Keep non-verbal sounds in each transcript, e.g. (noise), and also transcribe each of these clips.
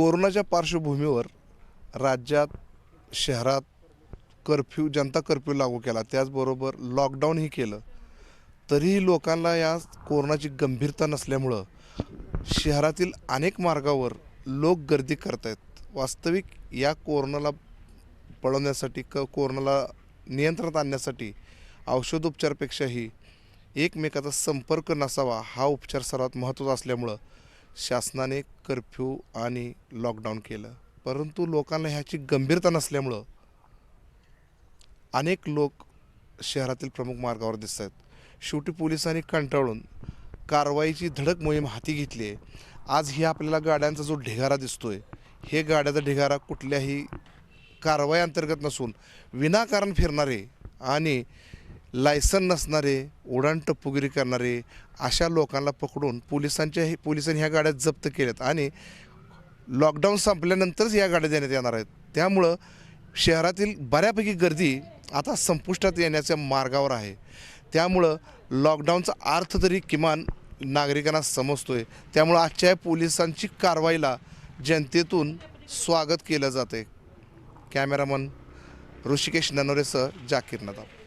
कोरोनाच्या पार्श्वभूमीवर राज्यात शहरात कर्फ्यू जनता कर्फ्यू लागू केला. त्याचबरोबर लॉकडाऊनही केलं. तरीही लोकांना या कोरोनाची गंभीरता नसल्यामुळं शहरातील अनेक मार्गावर लोक गर्दी करत आहेत वास्तविक या कोरोनाला पळवण्यासाठी क कोरोनाला नियंत्रणात आणण्यासाठी औषधोपचारपेक्षाही एकमेकाचा संपर्क नसावा हा उपचार सर्वात महत्त्वाचा असल्यामुळं शासनाने कर्फ्यू आणि लॉकडाऊन केलं. परंतु लोकांना ह्याची गंभीरता नसल्यामुळं अनेक लोक शहरातील प्रमुख मार्गावर दिसत आहेत शेवटी पोलिसांनी कंटाळून कारवाईची धडक मोहीम हाती घेतली आहे. आज ही आपल्याला गाड्यांचा जो ढिगारा दिसतोय हे गाड्याचा ढिगारा कुठल्याही कारवाई अंतर्गत नसून विनाकारण फिरणारे आणि लायसन नसणारे उडाण टप्पुगिरी करणारे अशा लोकांना पकडून पोलिसांच्या हे पोलिसांनी ह्या गाड्या जप्त केल्यात आणि लॉकडाऊन संपल्यानंतरच या गाड्या देण्यात येणार आहेत. त्यामुळं शहरातील बऱ्यापैकी गर्दी आता संपुष्टात येण्याच्या मार्गावर आहे. त्यामुळं लॉकडाऊनचा अर्थ तरी किमान नागरिकांना समजतो आहे त्यामुळं आजच्या पोलिसांची कारवाईला जनतेतून स्वागत केलं जाते कॅमेरामन ऋषिकेश ननोरेसह जाकीर नदाब.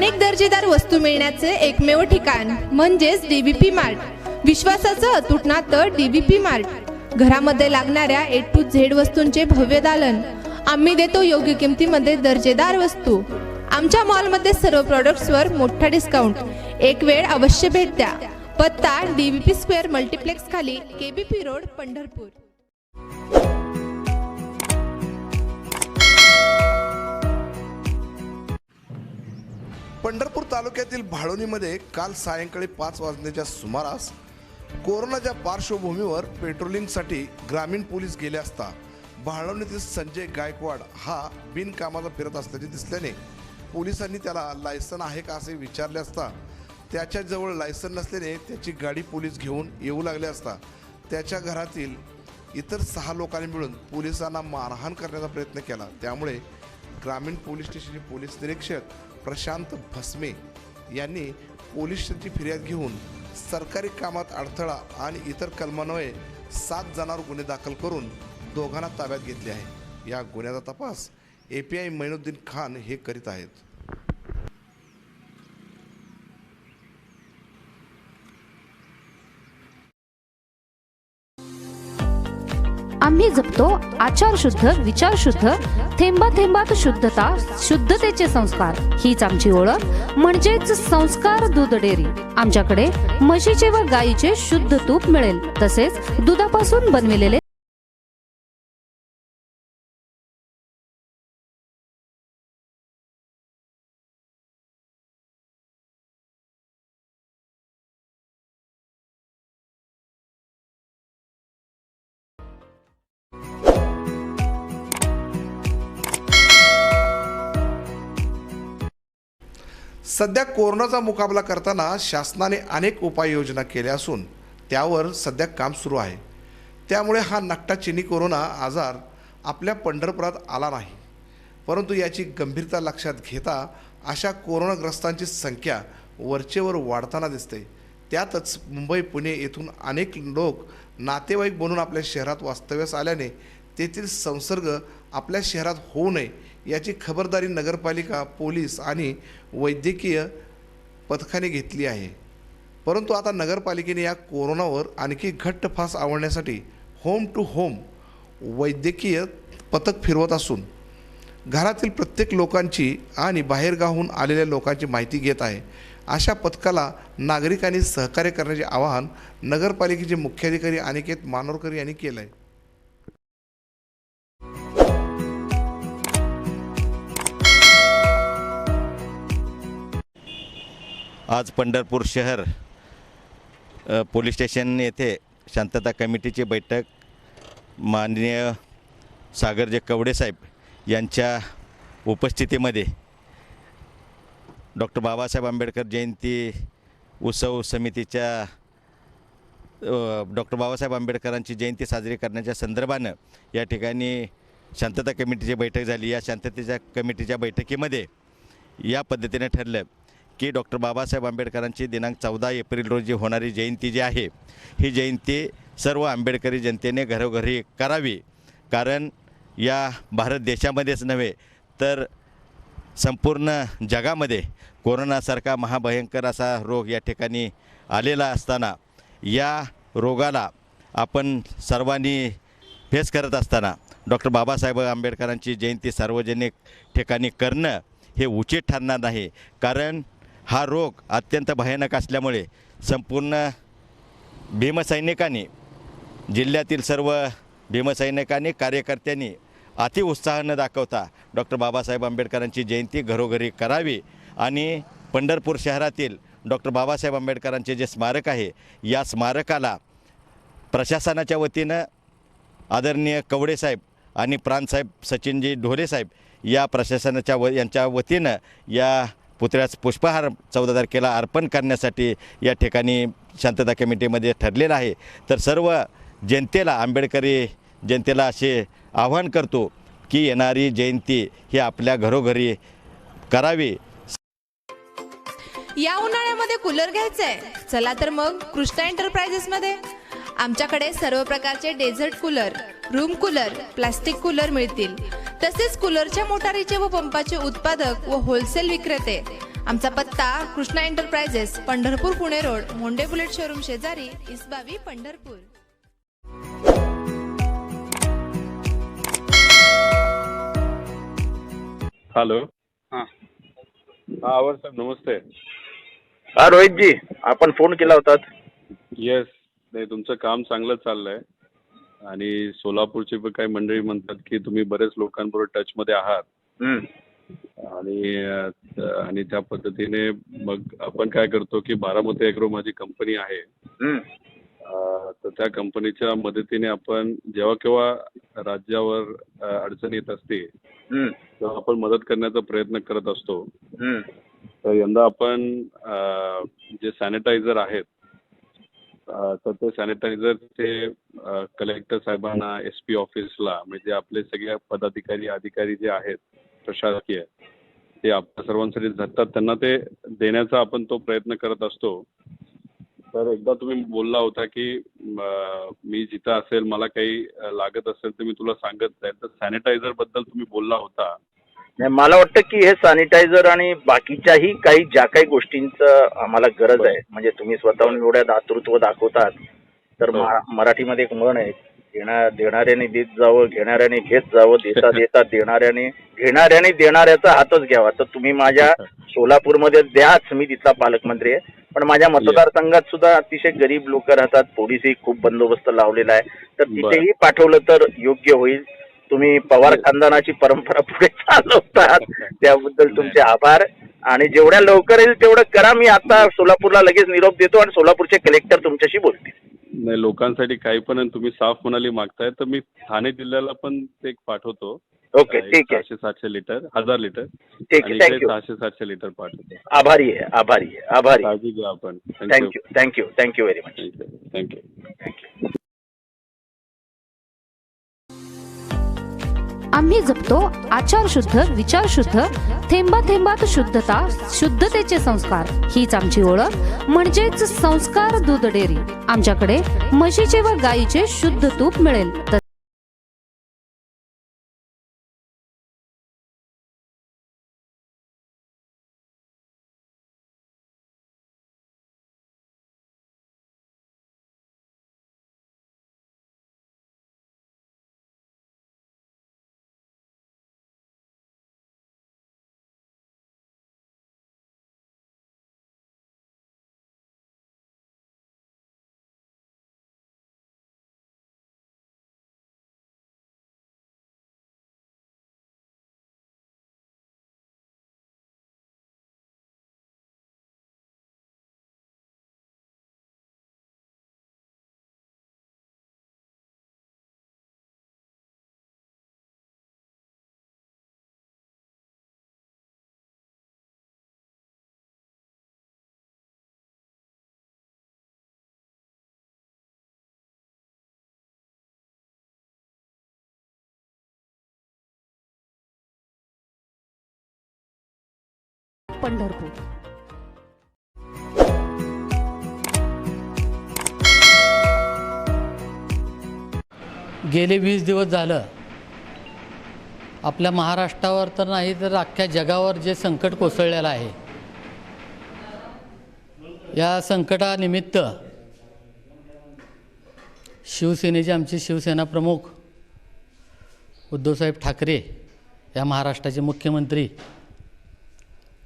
अनेक दर्जेदार वस्तू मिळण्याचे एकमेव ठिकाण म्हणजेच डीबीपी मार्ट विश्वासाचं अतूट नातं डीबीपी मार्ट घरामध्ये लागणाऱ्या ए टू झेड वस्तूंचे भव्य दालन. आम्ही देतो योग्य किमतीमध्ये दर्जेदार वस्तू. आमच्या मॉलमध्ये सर्व प्रॉडक्ट्सवर मोठा डिस्काउंट. एक वेळ अवश्य भेट द्या. पत्ता डीबीपी स्क्वेअर मल्टिप्लेक्स खाली केबीपी रोड पंढरपूर. पंढरपूर तालुक्यातील भाळोनीमध्ये काल सायंकाळी पाच वाजण्याच्या सुमारास कोरोनाच्या पार्श्वभूमीवर पेट्रोलिंगसाठी ग्रामीण पोलीस गेले असता भाळवणीतील संजय गायकवाड हा बिनकामाचा फिरत असल्याचे दिसल्याने पोलिसांनी त्याला लायसन आहे का असे विचारले असता त्याच्याजवळ लायसन नसल्याने त्याची गाडी पोलीस घेऊन येऊ लागले असता त्याच्या घरातील इतर सहा लोकांनी मिळून पोलिसांना मारहाण करण्याचा प्रयत्न केला. त्यामुळे ग्रामीण पोलीस स्टेशनचे पोलीस निरीक्षक प्रशांत भस्मे यांनी पोलिसांची फिर्याद घेऊन सरकारी कामात अडथळा आणि इतर कलमान्वये सात जणांवर गुन्हे दाखल करून दोघांना ताब्यात घेतले आहे. या गुन्ह्याचा तपास A P I Mainuddin Khan हे करीत आहेत. आम्ही जपतो आचार शुद्ध विचार शुद्ध थेंबा थेंबात शुद्धता शुद्धतेचे संस्कार. हीच आमची ओळख म्हणजेच संस्कार दूध डेअरी. आमच्याकडे म्हशीचे व गाईचे शुद्ध तूप मिळेल. तसेच दुधापासून बनविलेले सध्या कोरोनाचा मुकाबला करताना शासनाने अनेक उपाययोजना केल्या असून त्यावर सध्या काम सुरू आहे. त्यामुळे हा नकटा चिनी कोरोना आजार आपल्या पंढरपुरात आला नाही. परंतु याची गंभीरता लक्षात घेता अशा कोरोनाग्रस्तांची संख्या वरचेवर वाढताना दिसते. त्यातच मुंबई पुणे येथून अनेक लोक नातेवाईक बनून आपल्या शहरात वास्तव्यास आल्याने तेथील संसर्ग आपल्या शहरात होऊ नये याची खबरदारी नगरपालिका पोलीस आणि वैद्यकीय पथकाने घेतली आहे. परंतु आता नगरपालिकेने या कोरोनावर आणखी घट्ट फास आवडण्यासाठी होम टू होम वैद्यकीय पथक फिरवत असून घरातील प्रत्येक लोकांची आणि बाहेरगावहून आलेल्या लोकांची माहिती घेत आहे. अशा पथकाला नागरिकांनी सहकार्य करण्याचे आवाहन नगरपालिकेचे मुख्याधिकारी अनिकेत मानोरकर यांनी केलं आहे आज पंढरपूर शहर पोलीस स्टेशन येथे शांतता कमिटीची बैठक. माननीय सागरजे कवडे साहेब यांच्या उपस्थितीमध्ये डॉक्टर बाबासाहेब आंबेडकर जयंती उत्सव समितीच्या डॉक्टर बाबासाहेब आंबेडकरांची जयंती साजरी करण्याच्या संदर्भानं या ठिकाणी शांतता कमिटीची बैठक झाली. या शांततेच्या कमिटीच्या बैठकीमध्ये या पद्धतीने ठरलं की डॉक्टर बाबासाहेब आंबेडकरांची दिनांक चौदा एप्रिल रोजी होणारी जयंती जी आहे ही जयंती सर्व आंबेडकरी जनतेने घरोघरी करावी. कारण या भारत देशामध्येच नव्हे तर संपूर्ण जगामध्ये कोरोनासारखा महाभयंकर असा रोग या ठिकाणी आलेला असताना या रोगाला आपण सर्वांनी फेस करत असताना डॉक्टर बाबासाहेब आंबेडकरांची जयंती सार्वजनिक ठिकाणी करणं हे उचित ठरणार नाही. कारण हा रोग अत्यंत भयानक असल्यामुळे संपूर्ण भीमसैनिकांनी जिल्ह्यातील सर्व भीमसैनिकांनी कार्यकर्त्यांनी अतिउत्साह न दाखवता डॉक्टर बाबासाहेब आंबेडकरांची जयंती घरोघरी करावी आणि पंढरपूर शहरातील डॉक्टर बाबासाहेब आंबेडकरांचे जे स्मारक आहे या स्मारकाला प्रशासनाच्या वतीनं आदरणीय कवडेसाहेब आणि प्राणसाहेब सचिनजी ढोले साहेब या प्रशासनाच्या व यांच्या वतीनं या पुतळ्यास पुष्पहार चौदा तारखेला अर्पण करण्यासाठी या ठिकाणी शांतता कमिटीमध्ये ठरलेलं आहे. तर सर्व जनतेला आंबेडकरी जनतेला असे आवाहन करतो की येणारी जयंती ही आपल्या घरोघरी करावी. या उन्हाळ्यामध्ये कूलर घ्यायचंय. चला तर मग कृष्णा एंटरप्राइजेसमध्ये आमच्याकडे सर्व प्रकारचे desert cooler room cooler plastic cooler मिळतील. तसेच कूलरच्या मोटारीचे व पंपाचे उत्पादक व होलसेल विक्रेते. आमचा पत्ता Krishna enterprises Pandharpur Pune road Monde bullet showroom शेजारी इसबावी पंढरपूर. हॅलो. हा. हा साहेब नमस्ते. हा रोहितजी आपण फोन केला होता येस नाही तुमचं काम चांगलं चाललंय. आणि सोलापूरची पण काही मंडळी म्हणतात की तुम्ही बरेच लोकांबरोबर टचमध्ये आहात. हम्म, आणि आणि त्या पद्धतीने मग आपण काय करतो की बारामती एग्रो माझी कंपनी आहे. तर त्या कंपनीच्या मदतीने आपण जेव्हा केव्हा राज्यावर अडचण येत असते तेव्हा आपण मदत करण्याचा प्रयत्न करत असतो. तर यंदा आपण जे सॅनिटायझर आहेत तर ते सॅनिटायझर ते कलेक्टर साहेबांना एस पी ऑफिसला म्हणजे आपले सगळे पदाधिकारी अधिकारी जे आहेत प्रशासकीय ते आपल्या सर्वांसाठी धरतात त्यांना ते देण्याचा आपण तो प्रयत्न करत असतो. तर एकदा तुम्ही बोलला होता की मी जिथं असेल मला काही लागत असेल तर मी तुला सांगत जाईल तर सॅनिटायझरबद्दल तुम्ही बोलला होता. नाही मला वाटतं की हे सॅनिटायझर आणि बाकीच्याही काही ज्या काही गोष्टींचं आम्हाला गरज आहे म्हणजे तुम्ही स्वतःहून एवढ्या दातृत्व दाखवतात तर मराठीमध्ये एक म्हण आहे घेणा देणाऱ्याने देत जावं घेणाऱ्याने घेत जावं (laughs) देता देता देणाऱ्याने घेणाऱ्याने देणाऱ्याचा हातच घ्यावा. तर तुम्ही माझ्या (laughs) सोलापूरमध्ये द्याच मी तिथला पालकमंत्री आहे. पण माझ्या मतदारसंघात सुद्धा अतिशय गरीब लोक राहतात पोलिसही खूप बंदोबस्त लावलेला आहे. तर. तिथेही पाठवलं तर योग्य होईल. तुम्ही पवार खानदानाची परंपरा पुढे चालवतात. त्याबद्दल तुमचे आभार. आणि जेवढ्या लवकर येईल तेवढं करा. मी आता सोलापूरला लगेच निरोप देतो आणि सोलापूरचे कलेक्टर तुमच्याशी बोलतील. नाही लोकांसाठी काही पण तुम्ही साफ म्हणाली मागताय तर मी ठाणे जिल्ह्याला पण ते एक पाठवतो. ओके ठीक आहे. सहाशे सातशे लिटर हजार लिटर. ठीक आहे थँक्यू सहाशे सातशे लिटर पाठवतो. आभारी आहे आभारी आहे आभारी काळजी घ्या आपण. Thank you thank you thank you very much thank you thank you आम्ही जपतो आचार शुद्ध विचार शुद्ध थेंबा थेंबात शुद्धता शुद्धतेचे संस्कार. हीच आमची ओळख. म्हणजेच संस्कार दूध डेअरी. आमच्याकडे म्हशीचे व गाईचे शुद्ध तूप मिळेल. पंढरपूर. गेले वीस दिवस झालं. आपल्या महाराष्ट्रावर तर नाही तर अख्ख्या जगावर जे संकट कोसळलेलं आहे. या संकटानिमित्त शिवसेनेचे आमचे शिवसेना प्रमुख उद्धवसाहेब ठाकरे या महाराष्ट्राचे मुख्यमंत्री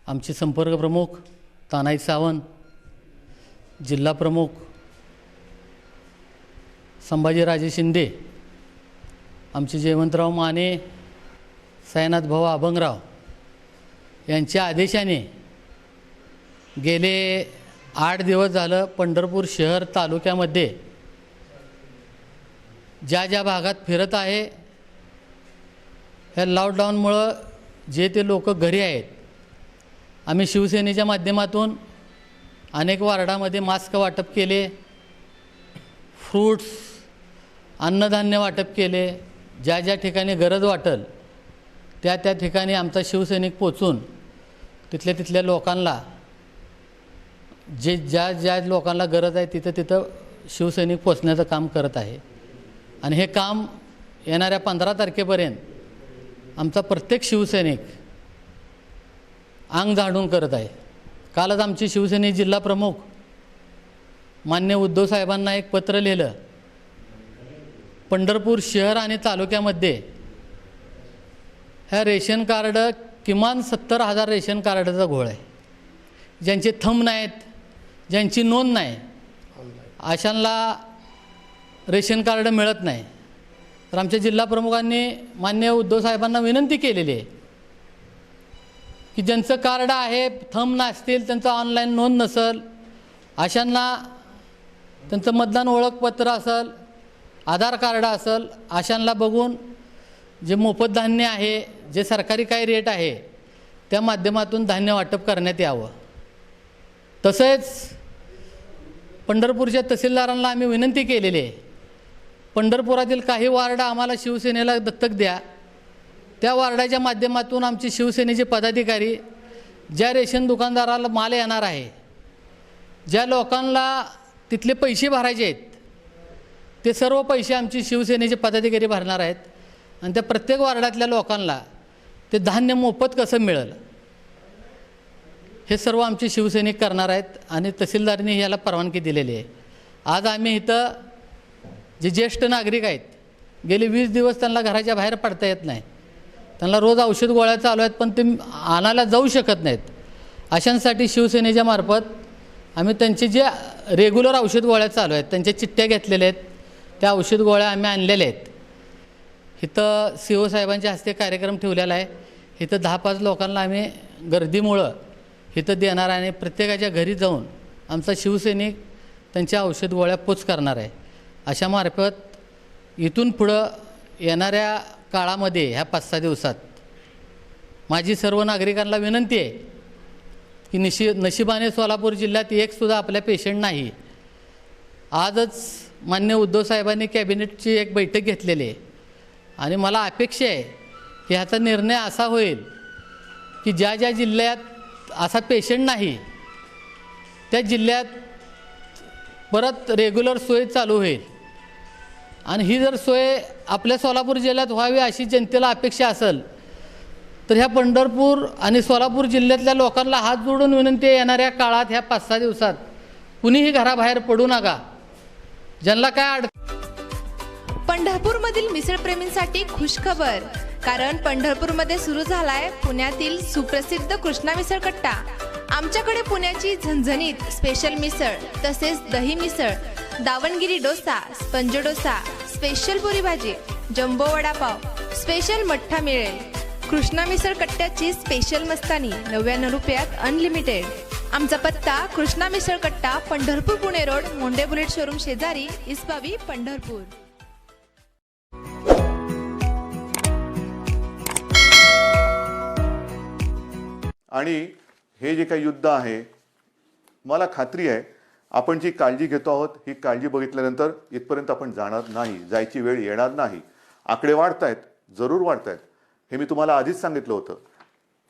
आमचे संपर्क प्रमुख तानाई सावंत जिल्हा प्रमुख संभाजीराजे शिंदे आमचे जयवंतराव माने सायनाथ भाऊ अभंगराव यांच्या आदेशाने गेले आठ दिवस झालं पंढरपूर शहर तालुक्यामध्ये ज्या ज्या भागात फिरत आहे ह्या लॉकडाऊनमुळं जे ते लोक घरी आहेत आम्ही शिवसेनेच्या माध्यमातून अनेक वार्डामध्ये मास्क वाटप केले फ्रूट्स अन्नधान्य वाटप केले ज्या ज्या ठिकाणी गरज वाटेल त्या त्या ठिकाणी आमचा शिवसैनिक पोचून तिथल्या तिथल्या लोकांना जे ज्या ज्या लोकांना गरज आहे तिथं तिथं शिवसैनिक पोचण्याचं काम करत आहे. आणि हे काम येणाऱ्या पंधरा तारखेपर्यंत आमचा प्रत्येक शिवसैनिक अंग झाडून करत आहे. कालच आमची शिवसेने जिल्हा प्रमुख मान्य उद्धव साहेबांना एक पत्र लिहिलं. पंढरपूर शहर आणि तालुक्यामध्ये ह्या रेशन कार्ड किमान सत्तर हजार रेशन कार्डाचा घोळ आहे. ज्यांचे थंब नाहीत ज्यांची नोंद नाही अशांना रेशन कार्ड मिळत नाही. तर आमच्या जिल्हा प्रमुखांनी मान्य उद्धव साहेबांना विनंती केलेली आहे. की ज्यांचं कार्ड आहे थंब नसतील त्यांचं ऑनलाईन नोंद नसेल अशांना त्यांचं मतदान ओळखपत्र असेल आधार कार्ड असेल अशांना बघून जे मोफत धान्य आहे जे सरकारी काही रेट आहे त्या माध्यमातून धान्य वाटप करण्यात यावं. तसेच पंढरपूरच्या तहसीलदारांना आम्ही विनंती केलेली आहे पंढरपुरातील काही वार्ड आम्हाला शिवसेनेला दत्तक द्या त्या वार्डाच्या माध्यमातून आमचे शिवसेनेचे पदाधिकारी ज्या रेशन दुकानदाराला माल येणार आहे ज्या लोकांना तिथले पैसे भरायचे आहेत ते सर्व पैसे आमचे शिवसेनेचे पदाधिकारी भरणार आहेत आणि त्या प्रत्येक वार्डातल्या लोकांना ते धान्य मोफत कसं मिळेल हे सर्व आमचे शिवसैनिक करणार आहेत आणि तहसीलदारांनी याला परवानगी दिलेली आहे. आज आम्ही इथं जे ज्येष्ठ नागरिक आहेत गेले वीस दिवस त्यांना घराच्या बाहेर पडता येत नाही. त्यांना रोज औषध गोळ्या चालू आहेत पण ते आणायला जाऊ शकत नाहीत. अशांसाठी शिवसेनेच्या मार्फत आम्ही त्यांचे जे रेग्युलर औषध गोळ्या चालू आहेत त्यांच्या चिठ्ठ्या घेतलेल्या आहेत त्या औषध गोळ्या आम्ही आणलेल्या आहेत. इथं सी ओ साहेबांच्या हस्ते कार्यक्रम ठेवलेला आहे. इथं दहा पाच लोकांना आम्ही गर्दीमुळं इथं देणार आहे आणि प्रत्येकाच्या घरी जाऊन आमचा शिवसैनिक त्यांच्या औषध गोळ्या पोच करणार आहे. अशा मार्फत इथून पुढं येणाऱ्या काळामध्ये ह्या पाच सहा दिवसात. माझी सर्व नागरिकांना विनंती आहे की निशी नशिबाने सोलापूर जिल्ह्यात एकसुद्धा आपल्या पेशंट नाही. आजच मान्य उद्धव साहेबांनी कॅबिनेटची एक बैठक घेतलेली आहे. आणि मला अपेक्षा आहे की ह्याचा निर्णय असा होईल की ज्या ज्या जिल्ह्यात असा पेशंट नाही त्या जिल्ह्यात परत रेग्युलर सोय चालू होईल. आणि ही जर सोय आपल्या सोलापूर जिल्ह्यात व्हावी अशी जनतेला अपेक्षा असेल तर ह्या पंढरपूर आणि सोलापूर जिल्ह्यातल्या लोकांना हात जोडून विनंती येणाऱ्या काळात ह्या पाच सहा दिवसात कुणीही घराबाहेर पडू नका. ज्यांना काय अड पंढरपूरमधील मिसळप्रेमींसाठी खुशखबर कारण पंढरपूरमध्ये सुरू झालाय पुण्यातील सुप्रसिद्ध कृष्णा मिसळ कट्टा. आमच्याकडे पुण्याची झणझणीत स्पेशल मिसळ तसेच दही misal Davangere dosa sponge dosa special puri bhaji jumbo vada pav special मठ्ठा मिळेल. कृष्णा मिसळ कट्ट्याची स्पेशल मस्तानी नव्याण्णव रुपयात अनलिमिटेड आमचा पत्ता Krishna misal katta Pandharpur Pune road Monde bullet showroom शेजारी इसबावी पंढरपूर. आणि हे जे काही युद्ध आहे मला खात्री आहे आपण जी काळजी घेतो आहोत ही काळजी बघितल्यानंतर इथपर्यंत आपण जाणार नाही जायची वेळ येणार नाही. आकडे वाढत आहेत जरूर वाढत आहेत हे मी तुम्हाला आधीच सांगितलं होतं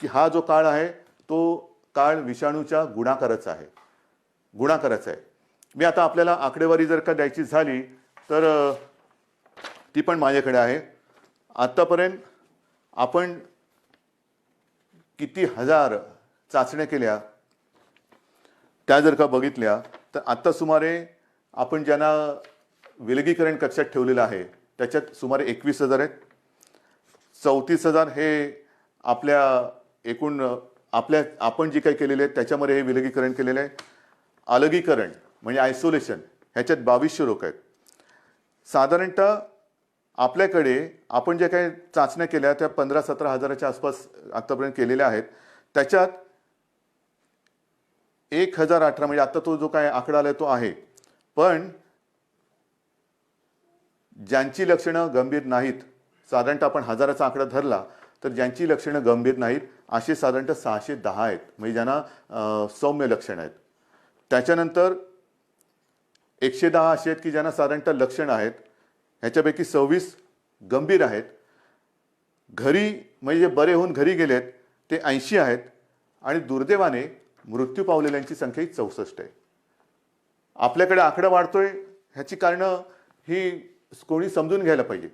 की हा जो काळ आहे तो काळ विषाणूच्या गुणाकाराचा आहे. गुणाकाराचा आहे. मी आता आपल्याला आकडेवारी जर का द्यायची झाली तर ती पण माझ्याकडे आहे. आत्तापर्यंत आपण किती हजार चाचण्या केल्या त्या जर का बघितल्या तर आत्ता सुमारे आपण ज्यांना विलगीकरण कक्षात ठेवलेलं आहे त्याच्यात सुमारे एकवीस हजार आहेत. चौतीस हजार हे आपल्या एकूण आपल्या आपण जे काही केलेले आहेत त्याच्यामध्ये हे विलगीकरण केलेलं आहे. अलगीकरण म्हणजे आयसोलेशन ह्याच्यात बावीसशे लोक आहेत. साधारणतः आपल्याकडे आपण ज्या काही चाचण्या केल्या त्या पंधरा सतरा हजाराच्या आसपास आत्तापर्यंत केलेल्या आहेत. त्याच्यात एक हजार अठरा म्हणजे आता तो जो काय आकडा आलाय तो आहे. पण ज्यांची लक्षणं गंभीर नाहीत साधारणतः आपण हजाराचा आकडा धरला तर ज्यांची लक्षणं गंभीर नाहीत असे साधारणतः सहाशे दहा आहेत. म्हणजे ज्यांना सौम्य लक्षणं आहेत. त्याच्यानंतर एकशे दहा असे आहेत की ज्यांना साधारणतः लक्षणं आहेत. ह्याच्यापैकी सव्वीस गंभीर आहेत. घरी म्हणजे बरे होऊन घरी गेलेत ते ऐंशी आहेत. आणि दुर्दैवाने मृत्यू पावलेल्यांची संख्या ही चौसष्ट आहे. आपल्याकडे आकडा वाढतोय ह्याची कारणं ही कोणी समजून घ्यायला पाहिजे.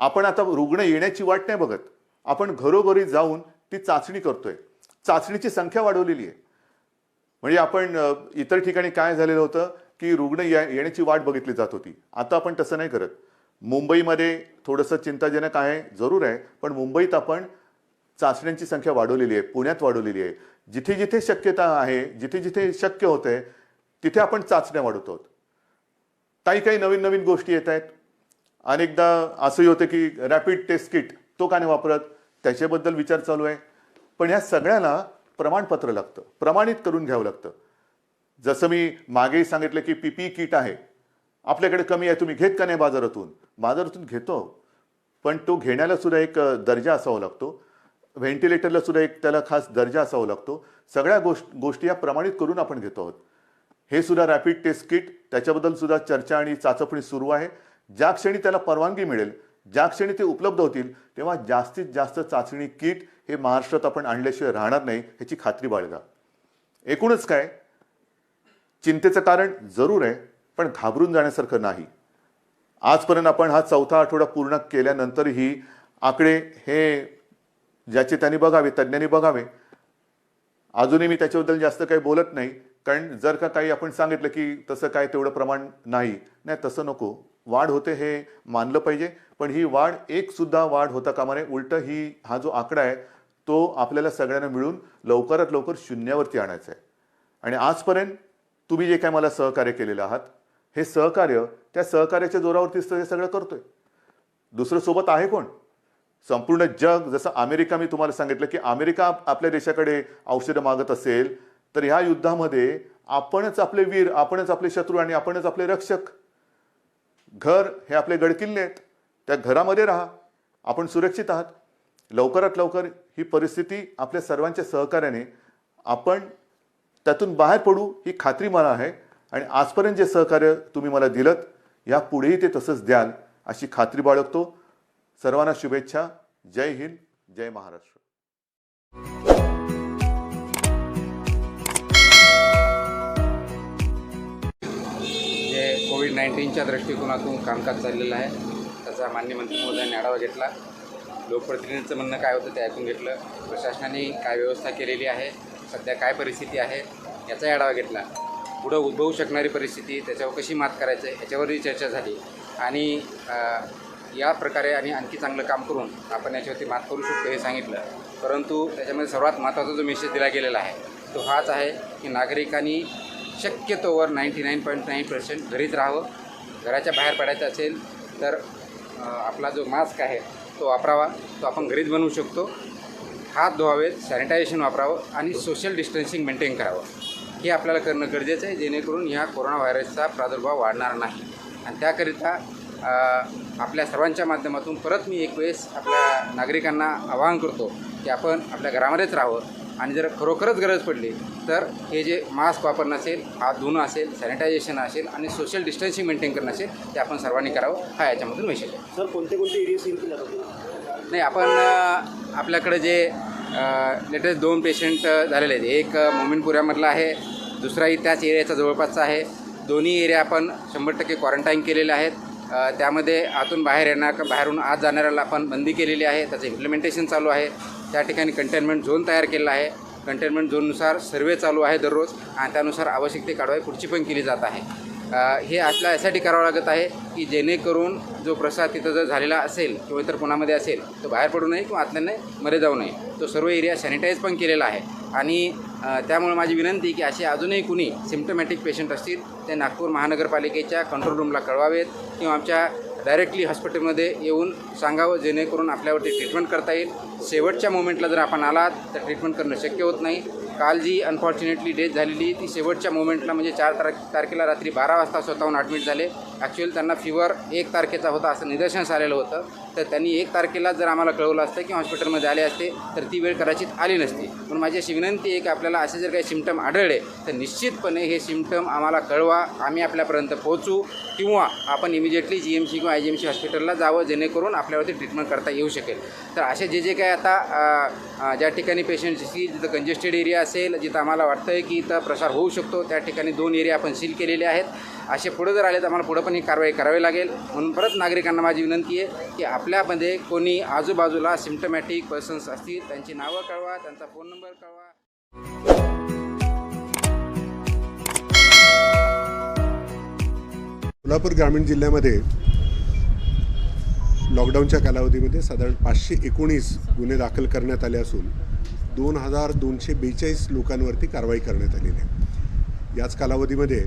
आपण आता रुग्ण येण्याची वाट नाही बघत. आपण घरोघरी जाऊन ती चाचणी करतोय. चाचणीची संख्या वाढवलेली आहे. म्हणजे आपण इतर ठिकाणी काय झालेलं होतं की रुग्ण येण्याची वाट बघितली जात होती. आता आपण तसं नाही करत. मुंबईमध्ये थोडंसं चिंताजनक आहे जरूर आहे पण मुंबईत आपण चाचण्यांची संख्या वाढवलेली आहे पुण्यात वाढवलेली आहे. जिथे जिथे शक्यता आहे जिथे जिथे शक्य होते तिथे आपण चाचण्या वाढवतो. आहोत काही काही नवीन नवीन गोष्टी येत आहेत. अनेकदा असंही होतं की रॅपिड टेस्ट किट तो का नाही वापरत? त्याच्याबद्दल विचार चालू आहे. पण ह्या सगळ्याला प्रमाणपत्र लागतं. प्रमाणित करून घ्यावं लागतं. जसं मी मागेही सांगितलं की पी पी किट आहे. आपल्याकडे कमी आहे. तुम्ही घेत का नाही बाजारातून? बाजारातून घेतो. पण तो घेण्याला सुद्धा एक दर्जा असावा लागतो. व्हेंटिलेटरला सुद्धा एक त्याला खास दर्जा असावा लागतो. सगळ्या गोष्ट गोष्टी या प्रमाणित करून आपण घेतो आहोत. हे सुद्धा रॅपिड टेस्ट किट त्याच्याबद्दल सुद्धा चर्चा आणि चाचपणी सुरू आहे. ज्या क्षणी त्याला परवानगी मिळेल ज्या क्षणी ते उपलब्ध होतील तेव्हा जास्तीत जास्त चाचणी किट हे महाराष्ट्रात आपण आणल्याशिवाय राहणार नाही ह्याची खात्री बाळगा. एकूणच काय? चिंतेचं कारण जरूर आहे पण घाबरून जाण्यासारखं नाही. आजपर्यंत आपण हा चौथा आठवडा पूर्ण केल्यानंतरही आकडे हे ज्याचे त्यांनी बघावे तज्ज्ञांनी बघावे. अजूनही मी त्याच्याबद्दल जास्त काही बोलत नाही. कारण जर का काही आपण सांगितलं की तसं काय तेवढं प्रमाण नाही नाही तसं नको. वाढ होते हे मानलं पाहिजे. पण ही वाढ एक सुद्धा वाढ होता कामा नये. उलट ही हा जो आकडा आहे तो आपल्याला सगळ्यांना मिळून लवकरात लवकर शून्यावरती आणायचा आहे. आणि आजपर्यंत तुम्ही जे काय मला सहकार्य केलेलं आहात हे सहकार्य त्या सहकार्याच्या जोरावरतीच हे सगळं करतोय. दुसरं सोबत आहे कोण? संपूर्ण जग जसं अमेरिका मी तुम्हाला सांगितलं की अमेरिका आपल्या देशाकडे औषधं मागत असेल तर ह्या युद्धामध्ये आपणच आपले वीर आपणच आपले शत्रू आणि आपणच आपले रक्षक. घर हे आपले गडकिल्ले आहेत. त्या घरामध्ये राहा. आपण सुरक्षित आहात. लवकरात लवकर ही परिस्थिती आपल्या सर्वांच्या सहकार्याने आपण त्यातून बाहेर पडू ही खात्री मला आहे. आणि आजपर्यंत जे सहकार्य तुम्ही मला दिलं या पुढेही ते तसंच द्याल अशी खात्री बाळगतो. सर्वांना शुभेच्छा. जय हिंद जय महाराष्ट्र. जे कोविड नाईन्टीनच्या दृष्टिकोनातून कामकाज चाललेलं आहे त्याचा मान्य मंत्री महोदयांनी आढावा घेतला. लोकप्रतिनिधींचं म्हणणं काय होतं ते ऐकून घेतलं. प्रशासनाने काय व्यवस्था केलेली आहे सध्या काय परिस्थिती आहे याचाही आढावा घेतला. पुढं उद्भवू शकणारी परिस्थिती त्याच्यावर कशी मात करायचं याच्यावरही चर्चा झाली. आणि या प्रकारे आणि आणखी चांगलं काम करून आपण याच्यावरती मात करू शकतो हे सांगितलं. परंतु त्याच्यामध्ये सर्वात महत्त्वाचा जो मेसेज दिला गेलेला आहे तो हाच आहे की नागरिकांनी शक्यतोवर ninety nine point nine percent घरीच राहावं. घराच्या बाहेर पडायचं असेल तर आपला जो मास्क आहे तो वापरावा. तो आपण घरीच बनवू शकतो. हात धुवावेत सॅनिटायझेशन वापरावं आणि सोशल डिस्टन्सिंग मेंटेन करावं. हे आपल्याला करणं गरजेचं आहे जेणेकरून ह्या कोरोना व्हायरसचा प्रादुर्भाव वाढणार नाही. आणि त्याकरिता आपल्या सर्वांच्या माध्यमातून परत मी एक वेळेस आपल्या नागरिकांना आवाहन करतो की आपण आपल्या घरामध्येच राहावं. आणि जर खरोखरच गरज पडली तर हे जे मास्क वापरणं असेल हात धुणं असेल सॅनिटायझेशन असेल आणि सोशल डिस्टन्सिंग मेंटेन करणं असेल ते आपण सर्वांनी करावं हा याच्यामधून मेसेज आहे. सर कोणते कोणते एरिया सील केले नाही आपण आपल्याकडे जे लेटेस्ट दोन पेशंट झालेले आहेत. एक मोमीनपुऱ्यामधला आहे दुसराही त्याच एरियाचा जवळपासचा आहे. दोन्ही एरिया आपण शंभर टक्के क्वारंटाईन केलेले आहेत. त्यामध्ये आतून बाहेर येणार बाहेरून आत जाणाऱ्याला आपण बंदी केलेली आहे त्याचं इम्प्लिमेंटेशन चालू आहे. त्या ठिकाणी कंटेनमेंट झोन तयार केलेला आहे. कंटेनमेंट झोननुसार सर्वे चालू आहे दररोज आणि त्यानुसार आवश्यक ती कारवाई पुढची पण केली जात आहे. हे आपल्याला यासाठी करावं लागत आहे की जेणेकरून जो प्रसाद तिथं जर झालेला असेल किंवा इतर कोणामध्ये असेल तो बाहेर पडू नये किंवा आतल्याने मध्ये जाऊ नये. तो सर्व एरिया सॅनिटाईज पण केलेला आहे. आणि त्यामुळे माझी विनंती की असे अजूनही कुणी सिम्टमॅटिक पेशंट असतील ते नागपूर महानगरपालिकेच्या कंट्रोल रूमला कळवावेत किंवा आमच्या डायरेक्टली हॉस्पिटलमध्ये येऊन सांगावं जेणेकरून आपल्यावरती ट्रीटमेंट करता येईल. शेवटच्या मोमेंटला जर आपण आलात तर ट्रीटमेंट करणं शक्य होत नाही. काल जी अनफॉर्च्युनेटली डेथ झालेली ती शेवटच्या मोमेंटला म्हणजे चार तार तारखेला रात्री बारा वाजता स्वतःहून ॲडमिट झाले. ॲक्च्युअली त्यांना फिवर एक तारखेचा होता असं निदर्शनास आलेलं होतं. तर त्यांनी एक तारखेला जर आम्हाला कळवलं असतं की हॉस्पिटलमध्ये आले असते तर ती वेळ कदाचित आली नसती. पण माझी अशी विनंती आहे की आपल्याला असे जर काही सिमटम आढळले तर निश्चितपणे हे सिमटम आम्हाला कळवा. आम्ही आपल्यापर्यंत पोहोचू किंवा आपण इमिजिएटली जी एम सी किंवा आय जी एम सी हॉस्पिटलला जावं जेणेकरून आपल्यावरती ट्रीटमेंट करता येऊ शकेल. तर असे जे जे काही आता ज्या ठिकाणी पेशंटची जिथं कंजेस्टेड एरिया असेल जिथं आम्हाला वाटतं आहे की इथं प्रसार होऊ शकतो त्या ठिकाणी दोन एरिया आपण सील केलेले आहेत. असे पुढे जर आले तर आम्हाला पुढं पण ही कारवाई करावी लागेल. म्हणून परत नागरिकांना माझी विनंती आहे की आपल्यामध्ये कोणी आजूबाजूला सिम्टमॅटिक पर्सन्स असतील त्यांची नावं कळवा त्यांचा फोन नंबर कळवा. कोल्हापूर ग्रामीण जिल्ह्यामध्ये लॉकडाऊनच्या कालावधीमध्ये साधारण पाचशे एकोणीस गुन्हे दाखल करण्यात आले असून दोन हजार दोनशे बेचाळीस लोकांवरती कारवाई करण्यात आलेली आहे. याच कालावधीमध्ये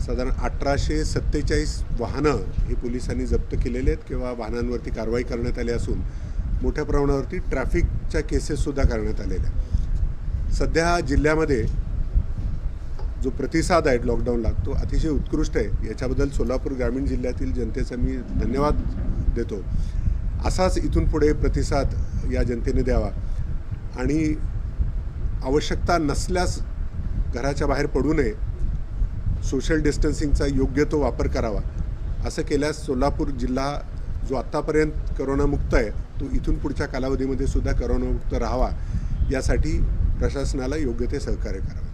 साधारण अठराशे सत्तेचाळीस वाहनं ही पोलिसांनी जप्त केलेले आहेत किंवा वाहनांवरती कारवाई करण्यात आली असून मोठ्या प्रमाणावरती ट्रॅफिकच्या केसेससुद्धा करण्यात आलेल्या सध्या जिल्ह्यामध्ये जो प्रतिसाद आहे लॉकडाऊनला तो अतिशय उत्कृष्ट आहे. याच्याबद्दल सोलापूर ग्रामीण जिल्ह्यातील जनतेचा मी धन्यवाद देतो. असाच इथून पुढे प्रतिसाद या जनतेने द्यावा. आणि आवश्यकता नसल्यास घराच्या बाहेर पडू नये. सोशल डिस्टन्सिंगचा योग्य तो वापर करावा. असं केल्यास सोलापूर जिल्हा जो आत्तापर्यंत करोनामुक्त आहे तो इथून पुढच्या कालावधीमध्ये सुद्धा करोनामुक्त राहावा. यासाठी प्रशासनाला योग्य ते सहकार्य करावं.